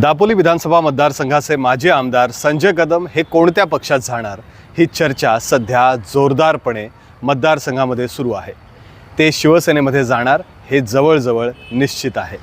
दापोली विधानसभा मतदारसंघाचे माजी आमदार संजय कदम हे कोणत्या पक्षात जाणार? ही चर्चा सध्या जोरदारपणे मतदारसंघामध्ये सुरू आहे. ते शिवसेनेमध्ये जाणार हे जवळजवळ निश्चित आहे.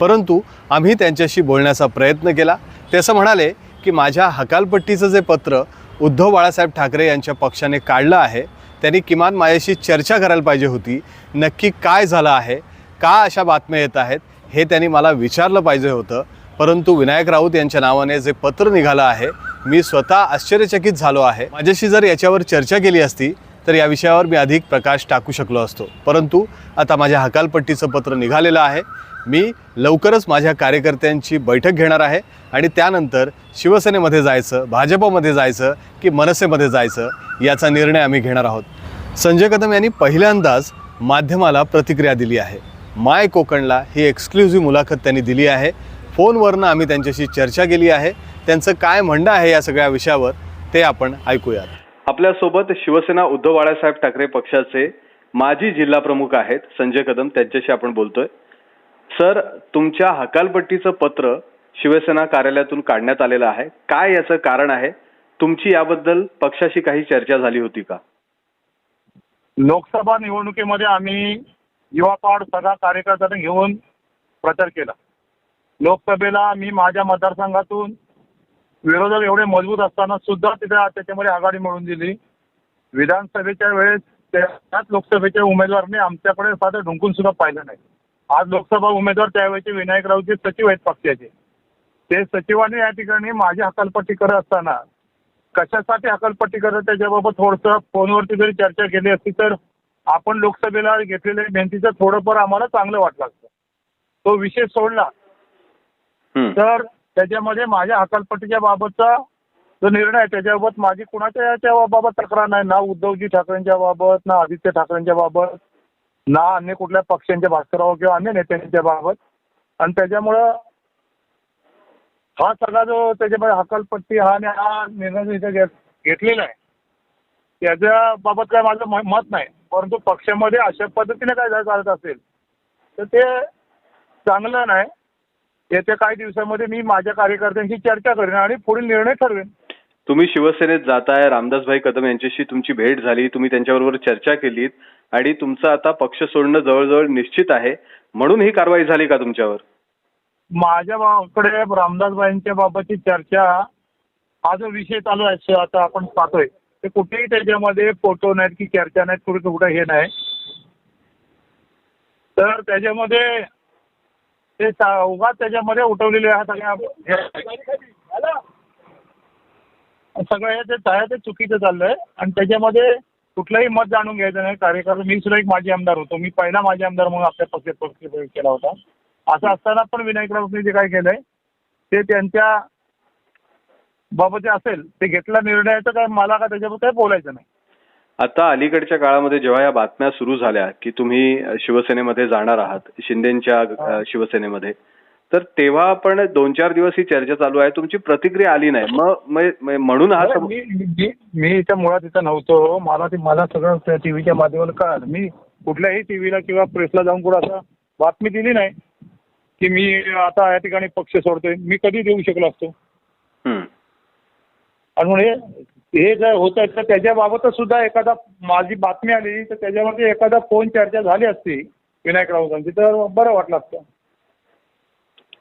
परंतु आम्ही त्यांच्याशी बोलण्याचा प्रयत्न केला. ते असं म्हणाले की माझ्या हकालपट्टीचं जे पत्र उद्धव बाळासाहेब ठाकरे यांच्या पक्षाने काढलं आहे त्यांनी किमान माझ्याशी चर्चा करायला पाहिजे होती. नक्की काय झालं आहे? का अशा बातम्या येत आहेत? हे त्यांनी मला विचारलं पाहिजे होतं. परंतु विनायक राऊत यांच्या नावाने जे पत्र निघालं आहे मी स्वतः आश्चर्यचकित झालो आहे. माझ्याशी जर याच्यावर चर्चा केली असती तर या विषयावर मी अधिक प्रकाश टाकू शकलो असतो. परंतु आता माझ्या हकालपट्टीचं पत्र निघालेलं आहे. मी लवकरच माझ्या कार्यकर्त्यांची बैठक घेणार आहे आणि त्यानंतर शिवसेनेमध्ये जायचं भाजपमध्ये जायचं की मनसेमध्ये जायचं याचा निर्णय आम्ही घेणार आहोत. संजय कदम यांनी पहिल्यांदाच माध्यमाला प्रतिक्रिया दिली आहे. माय कोकणला ही एक्सक्लुझिव्ह मुलाखत त्यांनी दिली आहे. फोनवरनं आम्ही त्यांच्याशी चर्चा केली आहे. त्यांचं काय म्हणणं आहे या सगळ्या विषयावर ते आपण ऐकूयात. आपल्यासोबत शिवसेना उद्धव बाळासाहेब ठाकरे पक्षाचे माजी जिल्हा प्रमुख आहेत संजय कदम. त्यांच्याशी आपण बोलतोय. सर तुमच्या हकालपट्टीचं पत्र शिवसेना कार्यालयातून काढण्यात आलेलं आहे. काय याचं कारण आहे? तुमची याबद्दल पक्षाशी काही चर्चा झाली होती का? लोकसभा निवडणुकीमध्ये आम्ही युवा पाड सगळा कार्यकर्त्यांना घेऊन प्रचार केला. लोकसभेला मी माझ्या मतदारसंघातून विरोधक एवढे मजबूत असताना सुद्धा तिथे त्याच्यामध्ये आघाडी मिळून दिली. विधानसभेच्या वेळेस त्याच लोकसभेच्या उमेदवारने आमच्याकडे साधं ढुंकून सुद्धा पाहिलं नाही. आज लोकसभा उमेदवार त्यावेळेचे विनायकरावचे सचिव आहेत पक्षाचे. ते सचिवांनी या ठिकाणी माझी हकालपट्टी करत असताना कशासाठी हकालपट्टी करत त्याच्याबाबत थोडंसं फोनवरती जरी चर्चा केली असती तर आपण लोकसभेला घेतलेल्या मेहनतीचं थोडंफार आम्हाला चांगलं वाटलं असतं. तो विषय सोडला. तर त्याच्यामध्ये माझ्या हकालपट्टीच्या बाबतचा जो निर्णय आहे त्याच्याबाबत माझी कुणाच्या याच्या बाबत तक्रार नाही ना उद्धवजी ठाकरेंच्या बाबत ना आदित्य ठाकरेंच्या बाबत ना अन्य कुठल्या पक्षांच्या भास्करराव किंवा अन्य नेत्यांच्या बाबत. आणि त्याच्यामुळं हा सगळा जो त्याच्यामध्ये हकालपट्टी हा आणि हा निर्णय इथे घेतलेला आहे त्याच्या बाबत काय माझं मत नाही. परंतु पक्षामध्ये अशा पद्धतीने काय चालत असेल तर ते चांगलं नाही. येत्या काही दिवसामध्ये मी माझ्या कार्यकर्त्यांशी चर्चा करेन आणि पुढील निर्णय ठरवेन. तुम्ही शिवसेनेत जाताय रामदासभाई कदम यांच्याशी तुमची भेट झाली तुम्ही त्यांच्याबरोबर चर्चा केलीत आणि तुमचं आता पक्ष सोडणं जवळजवळ निश्चित आहे म्हणून ही कारवाई झाली का तुमच्यावर? माझ्याकडे रामदासबाईंच्या बाबतची चर्चा हा जो विषय चालू आहे आता आपण पाहतोय ते कुठेही त्याच्यामध्ये फोटो नाहीत की चर्चा नाहीत कुठे कुठं हे नाही. तर त्याच्यामध्ये ते उगाच त्याच्यामध्ये उठवलेले ह्या सगळ्या सगळं हे ते आहे ते चुकीचं चाललंय. आणि त्याच्यामध्ये कुठलंही मत जाणून घ्यायचं नाही. कार्यकर्ता मी सुद्धा एक माजी आमदार होतो. मी पहिला माजी आमदार म्हणून आपल्या पक्षात पक्ष केला होता. असं असताना पण विनायक राऊतने जे काय केलंय ते त्यांच्या बाबत जे असेल. ते घेतला निर्णयाचं काय मला का त्याच्याबद्दल काही बोलायचं नाही. आता अलीकडच्या काळामध्ये जेव्हा या बातम्या सुरू झाल्या की तुम्ही शिवसेनेमध्ये जाणार आहात शिंदेच्या शिवसेनेमध्ये तर तेव्हा पण दोन चार दिवस ही चर्चा चालू आहे. तुमची प्रतिक्रिया आली नाही. मग म- म- म्हणून हा मी इथं मुळात इथं नव्हतो. मला ते मला सगळं टीव्हीच्या माध्यमातून कळालं. मी कुठल्याही टीव्हीला किंवा प्रेसला जाऊन कुठं असं बातमी दिली नाही की मी आता या ठिकाणी पक्ष सोडतोय. मी कधी देऊ शकलो असतो. आणि म्हणजे हे जर होतं तर त्याच्याबाबतच सुद्धा एखादा माझी बातमी आली तर त्याच्यामध्ये एखादा फोन चर्चा झाली असती विनायक राऊतांची तर बरं वाटलं असतं.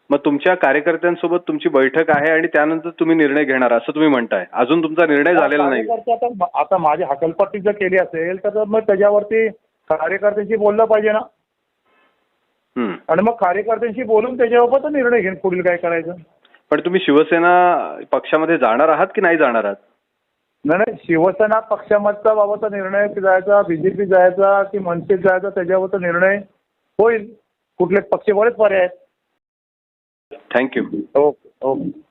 मग तुमच्या कार्यकर्त्यांसोबत तुमची बैठक आहे आणि त्यानंतर तुम्ही निर्णय घेणार असं तुम्ही म्हणताय. अजून तुमचा निर्णय झालेला नाही. आता आता माझी हकलपट्टी जर केली असेल तर मग त्याच्यावरती कार्यकर्त्यांशी बोललं पाहिजे ना. आणि मग कार्यकर्त्यांशी बोलून त्याच्याबाबत निर्णय घेईन पुढील काय करायचं? पण तुम्ही शिवसेना पक्षामध्ये जाणार आहात की नाही जाणार आहात? नाही नाही शिवसेना पक्षामधचा बाबाचा निर्णय जायचा बीजेपी जायचा की मनसेत जायचा त्याच्यावरचा निर्णय होईल. कुठले पक्ष बरेच पर्याय आहेत. Thank you okay okay.